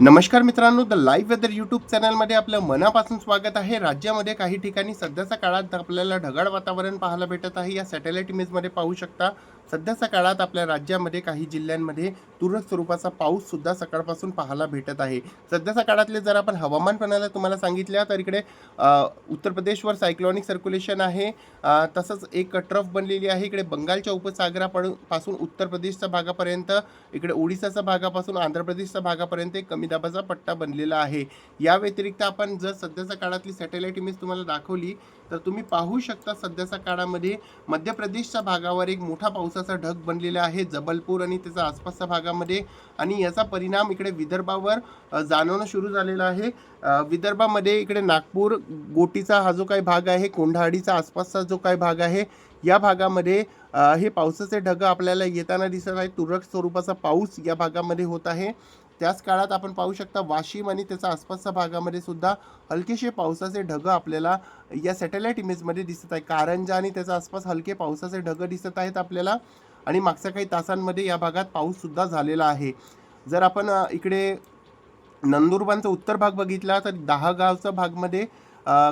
नमस्कार मित्रांनो the live weather YouTube चॅनलमध्ये आपलं मनापासून स्वागत आहे. राज्यामध्ये काही ठिकाणी सध्याच्या काळात आपल्याला ढगाळ वातावरण पाहायला भेटत आहे. या सॅटेलाईट इमेजमध्ये पाहू शकता सध्याच्या काळात आपल्या राज्यामध्ये काही जिल्ह्यांमध्ये तुरळक स्वरूपाचा पाऊस सुद्धा सकाळपासून पाहायला भेटत आहे. सध्याच्या काळातले जर आपण हवामान प्रणाली तुम्हाला सांगितल्या तर इकडे उत्तर प्रदेशवर सायक्लॉनिक सर्क्युलेशन आहे. तसंच एक ट्रफ बनलेली आहे. इकडे बंगालच्या उपसागरापासून पासून उत्तर प्रदेशच्या भागापर्यंत इकडे ओडिसाच्या भागापासून आंध्र प्रदेशच्या भागापर्यंत एक कमी दाबाचा पट्टा बनलेला आहे. या व्यतिरिक्त आपण जर सध्याच्या काळातली सॅटेलाईट इमेज तुम्हाला दाखवली तर तुम्ही पाहू शकता सध्याच्या काळामध्ये मध्य प्रदेशच्या भागावर एक मोठा पावसाचा ढग बनलेला आहे. जबलपूर आणि त्याचा आसपासचा भागामध्ये आणि याचा परिणाम इकडे विदर्भावर जाणवणं सुरू झालेला आहे. विदर्भामध्ये इकडे नागपूर गोटीचा हा जो काही भाग आहे कोंढाडीचा आसपासचा जो काही भाग आहे या भागामध्ये हे पावसाचे ढग आपल्याला येताना दिसत आहे तुरळक स्वरूपाचा पाऊस या भागामध्ये होत आहे. त्याच काळात आपण पाहू शकता वाशिम आणि त्याचा आसपासच्या भागामध्ये सुद्धा हलकेसे पावसाचे ढग आपल्याला या सॅटेलाईट इमेजमध्ये दिसत आहे कारंजा आणि त्याचा आसपास हलके पावसाचे ढग दिसत आहेत आपल्याला. आणि मागच्या काही तासांमध्ये या भागात पाऊससुद्धा झालेला आहे. जर आपण इकडे नंदुरबारचा उत्तर भाग बघितला तर दहागावचा भागमध्ये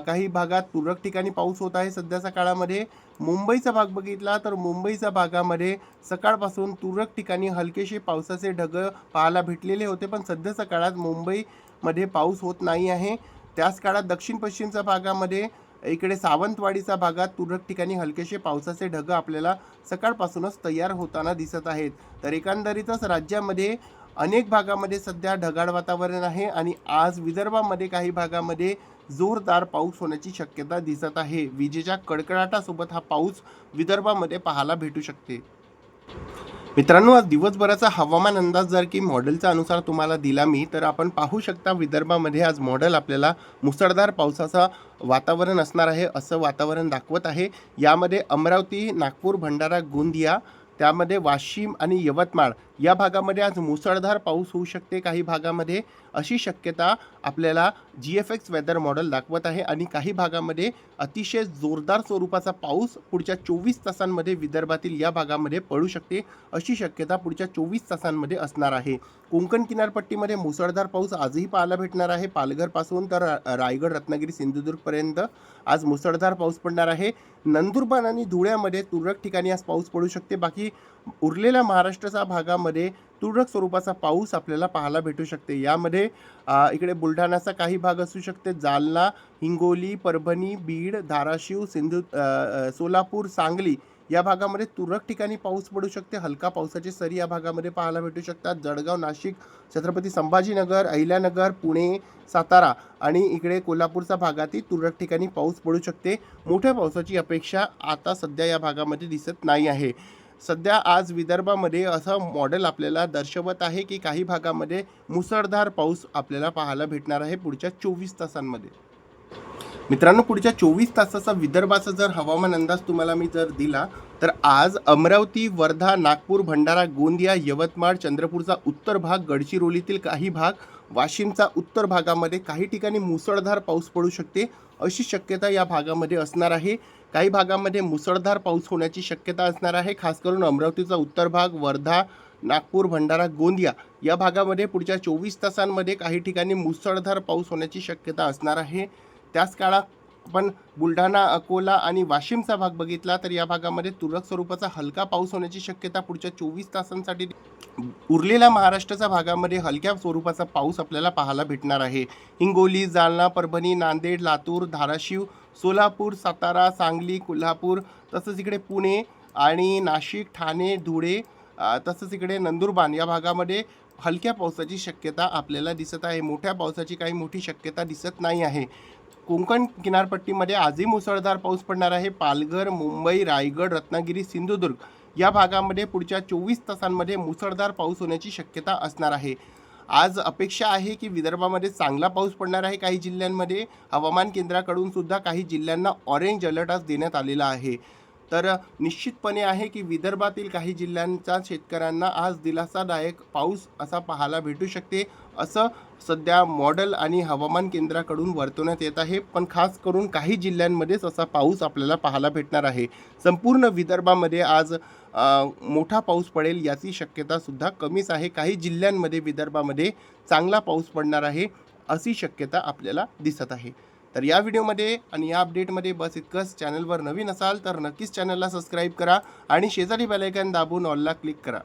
काही भागात तुरळक ठिकाणी पाऊस होत आहे. सध्याच्या काळामध्ये मुंबईचा भाग बघितला तर मुंबईच्या भागामध्ये सकाळपासून तुरळक ठिकाणी हलकेसे पावसाचे ढग पाहायला भेटलेले होते. पण सध्याच्या काळात मुंबईमध्ये पाऊस होत नाही आहे. त्याच काळात दक्षिण पश्चिमच्या भागामध्ये इकडे सावंतवाडीच्या भागात तुरळक ठिकाणी हलकेसे पावसाचे ढग आपल्याला सकाळपासूनच तयार होताना दिसत आहेत. तर एकंदरीतच राज्यामध्ये अनेक भागामध्ये सध्या ढगाळ वातावरण आहे आणि आज विदर्भामध्ये काही भागामध्ये जोरदार पाऊस होण्याची शक्यता दिसत आहे. विजेच्या कडकडाटासोबत हा पाऊस विदर्भामध्ये पाहायला भेटू शकते. मित्रांनो आज दिवसभराचा हवामान अंदाज जर की मॉडेलचा अनुसार तुम्हाला दिला मी तर आपण पाहू शकता विदर्भामध्ये आज मॉडेल आपल्याला मुसळधार पावसाचा वातावरण असणार आहे असं वातावरण दाखवत आहे. यामध्ये अमरावती नागपूर भंडारा गोंदिया त्यामध्ये वाशिम आणि यवतमाळ या भागामध्ये आज मुसळधार पाऊस होऊ शकते. काही भागामध्ये अशी शक्यता आपल्याला G F X weather model दाखवत आहे आणि काही भागामध्ये अतिशय जोरदार स्वरूपाचा पाऊस पुढच्या चोवीस तासांमध्ये विदर्भातील या भागामध्ये पडू शकते अशी शक्यता पुढच्या चोवीस तासांमध्ये असणार आहे. कोंकण किनारपट्टीमध्ये मुसळधार पाऊस आजही पाहायला भेटणार आहे. पालघरपासून तर रायगड रत्नागिरी सिंधुदुर्गपर्यंत आज मुसळधार पाऊस पडणार आहे. नंदुरबार आणि धुळ्यामध्ये तुरळक ठिकाणी आज पाऊस पडू शकते. बाकी उरलेल्या महाराष्ट्राचा भागामध्ये तुरळक स्वरूपाचा पाऊस आपल्याला पाहायला भेटू शकते. यामध्ये इकडे बुलढाण्याचा काही भाग असू शकते. जालना हिंगोली परभणी बीड धाराशिव सिंधू सोलापूर सांगली या भागामध्ये तुरळक ठिकाणी पाऊस पडू शकते. हलका पावसाचे सरी या भागामध्ये पाहायला भेटू शकतात. जळगाव नाशिक छत्रपती संभाजीनगर अहिल्यानगर पुणे सातारा आणि इकडे कोल्हापूरच्या भागातही तुरळक ठिकाणी पाऊस पडू शकते. मोठ्या पावसाची अपेक्षा आता सध्या या भागामध्ये दिसत नाही आहे. सध्या आज विदर्भामध्ये असं मॉडेल आपल्याला दर्शवत आहे की काही भागामध्ये मुसळधार पाऊस आपल्याला पाहायला भेटणार आहे पुढच्या चोवीस तासांमध्ये. मित्रांनो पुढच्या चोवीस तासाचा विदर्भाचा जर हवामान अंदाज तुम्हाला मी जर दिला तर आज अमरावती वर्धा नागपूर भंडारा गोंदिया यवतमाळ चंद्रपूरचा उत्तर भाग गडचिरोलीतील काही भाग वाशिमचा उत्तर भागामध्ये काही ठिकाणी मुसळधार पाऊस पडू शकते. अशी शक्यता या भागामध्ये असणार आहे. काही भागामध्ये मुसळधार पाऊस होण्याची शक्यता असणार आहे. खास करून अमरावतीचा उत्तर भाग वर्धा नागपूर भंडारा गोंदिया या भागामध्ये पुढच्या चोवीस तासांमध्ये काही ठिकाणी मुसळधार पाऊस होण्याची शक्यता असणार आहे. त्याच काळात आपण बुलढाणा अकोला आणि वाशिमचा भाग बघितला तर या भागामध्ये तुरळक स्वरूपाचा हलका पाऊस होण्याची शक्यता पुढच्या चोवीस तासांसाठी उरलेल्या महाराष्ट्राच्या भागामध्ये हलक्या स्वरूपाचा पाऊस आपल्याला पाहायला भेटणार आहे. हिंगोली जालना परभणी नांदेड लातूर धाराशिव सोलापूर सातारा सांगली कोल्हापूर तसंच इकडे पुणे आणि नाशिक ठाणे धुळे तसंच इकडे नंदुरबार या भागामध्ये हलक्या पावसाची शक्यता आपल्याला दिसत आहे. मोठ्या पावसाची काही मोठी शक्यता दिसत नाही आहे. कोकण किनारपट्टीमध्ये आजही मुसळधार पाऊस पडणार आहे. पालघर मुंबई रायगड रत्नागिरी सिंधुदुर्ग या भागामध्ये पुढच्या चोवीस तासांमध्ये मुसळधार पाऊस होण्याची शक्यता असणार आहे. आज अपेक्षा आहे की विदर्भामध्ये चांगला पाऊस पडणार आहे काही जिल्ह्यांमध्ये. हवामान केंद्राकडून सुद्धा काही जिल्ह्यांना ऑरेंज अलर्ट आज देण्यात आलेला आहे. तर निश्चितपणे आहे की विदर्भातील काही जिल्ह्यांचा शेतकऱ्यांना आज दिलासादायक पाऊस असा पाहायला भेटू शकते असं सध्या मॉडेल आणि हवामान केंद्राकडून वर्तवण्यात येत आहे. पण खास करून काही जिल्ह्यांमध्येच असा पाऊस आपल्याला पाहायला भेटणार आहे. संपूर्ण विदर्भामध्ये आज आ, मोठा पाऊस पडेल याची शक्यतासुद्धा कमीच आहे. काही जिल्ह्यांमध्ये विदर्भामध्ये चांगला पाऊस पडणार आहे अशी शक्यता आपल्याला दिसत आहे. तर या व्हिडिओमध्ये आणि या अपडेटमध्ये बस इतकंच. चॅनलवर नवीन असाल तर नक्कीच चॅनलला सबस्क्राईब करा आणि शेजारी बेलायकन दाबून ऑलला क्लिक करा.